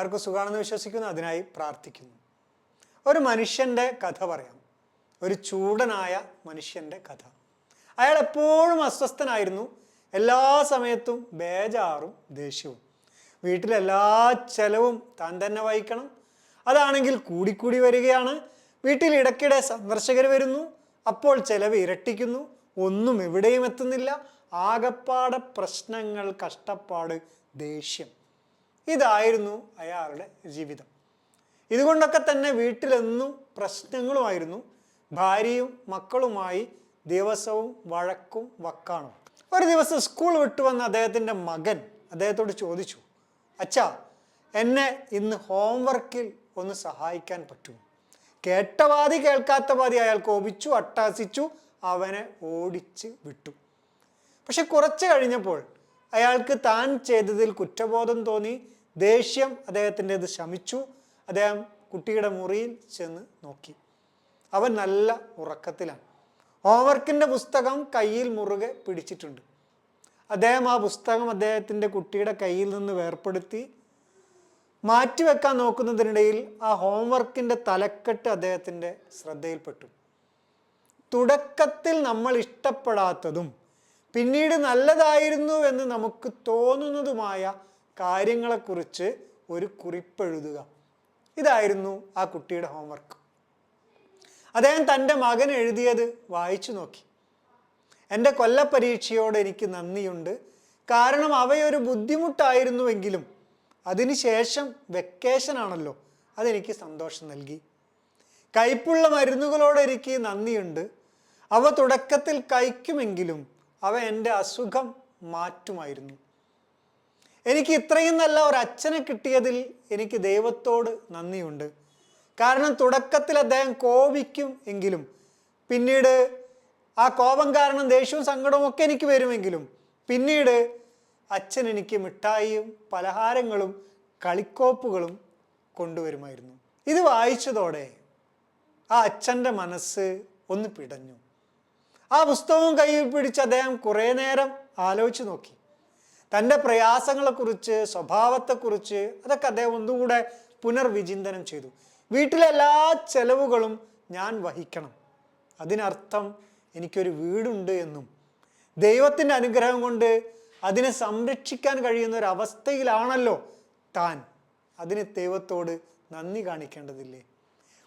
എല്ലാവർക്കും സുഖമാണെന്ന് വിശ്വസിക്കുന്നു അതിനായി പ്രാർത്ഥിക്കുന്നു. ഒരു മനുഷ്യന്റെ കഥ പറയാം. ഒരു ചൂടനായ മനുഷ്യന്റെ കഥ. അയാൾ എപ്പോഴും അസ്വസ്ഥനായിരുന്നു. എല്ലാ സമയത്തും ബേജാറും ദേഷ്യവും. വീട്ടിലെല്ലാ ചെലവും താൻ തന്നെ വഹിക്കണം. അതാണെങ്കിൽ കൂടിക്കൂടി വരികയാണ്. വീട്ടിൽ ഇടയ്ക്കിടെ സന്ദർശകർ വരുന്നു. അപ്പോൾ ചെലവ് ഇരട്ടിക്കുന്നു. ഒന്നും എവിടെയും എത്തുന്നില്ല. ആകപ്പാടെ പ്രശ്നങ്ങൾ കഷ്ടപ്പാട് ദേഷ്യം. ഇതായിരുന്നു അയാളുടെ ജീവിതം. ഇതുകൊണ്ടൊക്കെ തന്നെ വീട്ടിലെന്നും പ്രശ്നങ്ങളുമായിരുന്നു. ഭാര്യയും മക്കളുമായി ദിവസവും വഴക്കും വക്കാണും. ഒരു ദിവസം സ്കൂൾ വിട്ടു വന്ന അദ്ദേഹത്തിന്റെ മകൻ അദ്ദേഹത്തോട് ചോദിച്ചു അച്ഛാ എന്നെ ഇന്ന് ഹോംവർക്കിൽ ഒന്ന് സഹായിക്കാൻ പറ്റുമോ? കേട്ടവാതി കേൾക്കാത്ത വാതി അയാൾ കോപിച്ചു അട്ടാസിച്ചു അവനെ ഓടിച്ച് വിട്ടു. പക്ഷെ കുറച്ച് കഴിഞ്ഞപ്പോൾ അയാൾക്ക് താൻ ചെയ്തതിൽ കുറ്റബോധം തോന്നി ദേഷ്യം അദ്ദേഹത്തിന്റെത് ശമിച്ചു. അദ്ദേഹം കുട്ടിയുടെ മുറിയിൽ ചെന്ന് നോക്കി. അവൻ നല്ല ഉറക്കത്തിലാണ്. ഹോംവർക്കിന്റെ പുസ്തകം കയ്യിൽ മുറുകെ പിടിച്ചിട്ടുണ്ട്. അദ്ദേഹം ആ പുസ്തകം അദ്ദേഹത്തിന്റെ കുട്ടിയുടെ കയ്യിൽ നിന്ന് വേർപ്പെടുത്തി മാറ്റിവെക്കാൻ നോക്കുന്നതിനിടയിൽ ആ ഹോംവർക്കിന്റെ തലക്കെട്ട് അദ്ദേഹത്തിന്റെ ശ്രദ്ധയിൽപ്പെട്ടു. തുടക്കത്തിൽ നമ്മൾ ഇഷ്ടപ്പെടാത്തതും പിന്നീട് നല്ലതായിരുന്നു എന്ന് നമുക്ക് തോന്നുന്നതുമായ കാര്യങ്ങളെക്കുറിച്ച് ഒരു കുറിപ്പെഴുതുക. ഇതായിരുന്നു ആ കുട്ടിയുടെ ഹോംവർക്ക് അദ്ദേഹം തന്റെ മകൻ എഴുതിയത് വായിച്ചു നോക്കി. എന്റെ കൊല്ലപ്പരീക്ഷയോട് എനിക്ക് നന്ദിയുണ്ട്. കാരണം അവയൊരു ബുദ്ധിമുട്ടായിരുന്നുവെങ്കിലും അതിനുശേഷം വെക്കേഷൻ ആണല്ലോ അതെനിക്ക് സന്തോഷം നൽകി. കയ്പുള്ള മരുന്നുകളോട് എനിക്ക് നന്ദിയുണ്ട്. അവ തുടക്കത്തിൽ കഴിക്കുമെങ്കിലും അവ എന്റെ അസുഖം മാറ്റുമായിരുന്നു. എനിക്ക് ഇത്രയും നല്ല ഒരു അച്ഛനെ കിട്ടിയതിൽ എനിക്ക് ദൈവത്തോട് നന്ദിയുണ്ട്. കാരണം തുടക്കത്തിൽ അദ്ദേഹം കോപിക്കും എങ്കിലും പിന്നീട് ആ കോപം കാരണം ദേഷ്യവും സങ്കടവും ഒക്കെ എനിക്ക് വരുമെങ്കിലും പിന്നീട് അച്ഛൻ എനിക്ക് മിഠായിയും പലഹാരങ്ങളും കളിക്കോപ്പുകളും കൊണ്ടുവരുമായിരുന്നു. ഇത് വായിച്ചതോടെ ആ അച്ഛന്റെ മനസ്സ് ഒന്ന് പിടഞ്ഞു. ആ പുസ്തകവും കയ്യിൽ പിടിച്ച് അദ്ദേഹം കുറേ നേരം ആലോചിച്ച് നോക്കി. തന്റെ പ്രയാസങ്ങളെക്കുറിച്ച് സ്വഭാവത്തെക്കുറിച്ച് അതൊക്കെ അദ്ദേഹം ഒന്നുകൂടെ പുനർവിചിന്തനം ചെയ്തു. വീട്ടിലെ എല്ലാ ചെലവുകളും ഞാൻ വഹിക്കണം. അതിനർത്ഥം എനിക്കൊരു വീടുണ്ട് എന്നും. ദൈവത്തിന്റെ അനുഗ്രഹം കൊണ്ട് അതിനെ സംരക്ഷിക്കാൻ കഴിയുന്ന ഒരു അവസ്ഥയിലാണല്ലോ താൻ. അതിന് ദൈവത്തോട് നന്ദി കാണിക്കേണ്ടതില്ലേ?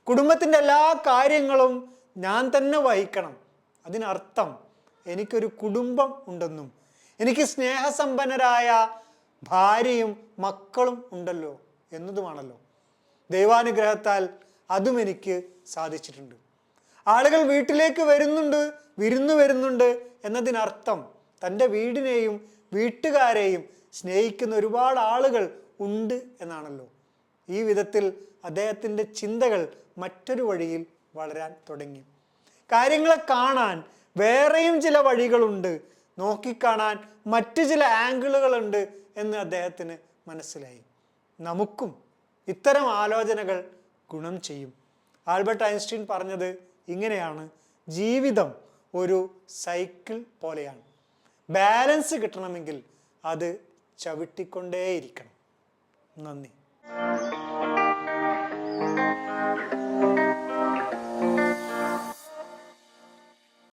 കുടുംബത്തിന്റെ എല്ലാ കാര്യങ്ങളും ഞാൻ തന്നെ വഹിക്കണം. അതിനർത്ഥം എനിക്കൊരു കുടുംബം ഉണ്ടെന്നും എനിക്ക് സ്നേഹസമ്പന്നരായ ഭാര്യയും മക്കളും ഉണ്ടല്ലോ എന്നതുമാണല്ലോ. ദൈവാനുഗ്രഹത്താൽ അതും എനിക്ക് സാധിച്ചിട്ടുണ്ട്. ആളുകൾ വീട്ടിലേക്ക് വരുന്നുണ്ട് വിരുന്നു വരുന്നുണ്ട് എന്നതിനർത്ഥം തന്റെ വീടിനെയും വീട്ടുകാരെയും സ്നേഹിക്കുന്ന ഒരുപാട് ആളുകൾ ഉണ്ട് എന്നാണല്ലോ. ഈ വിധത്തിൽ അദ്ദേഹത്തിന്റെ ചിന്തകൾ മറ്റൊരു വഴിയിൽ വളരാൻ തുടങ്ങി. കാര്യങ്ങളെ കാണാൻ വേറെയും ചില വഴികളുണ്ട്. നോക്കിക്കാണാൻ മറ്റു ചില ആംഗിളുകളുണ്ട് എന്ന് അദ്ദേഹത്തിന് മനസ്സിലായി. നമുക്കും ഇത്തരം ആലോചനകൾ ഗുണം ചെയ്യും. ആൽബർട്ട് ഐൻസ്റ്റീൻ പറഞ്ഞത് ഇങ്ങനെയാണ്. ജീവിതം ഒരു സൈക്കിൾ പോലെയാണ്. ബാലൻസ് കിട്ടണമെങ്കിൽ അത് ചവിട്ടിക്കൊണ്ടേയിരിക്കണം. നന്ദി.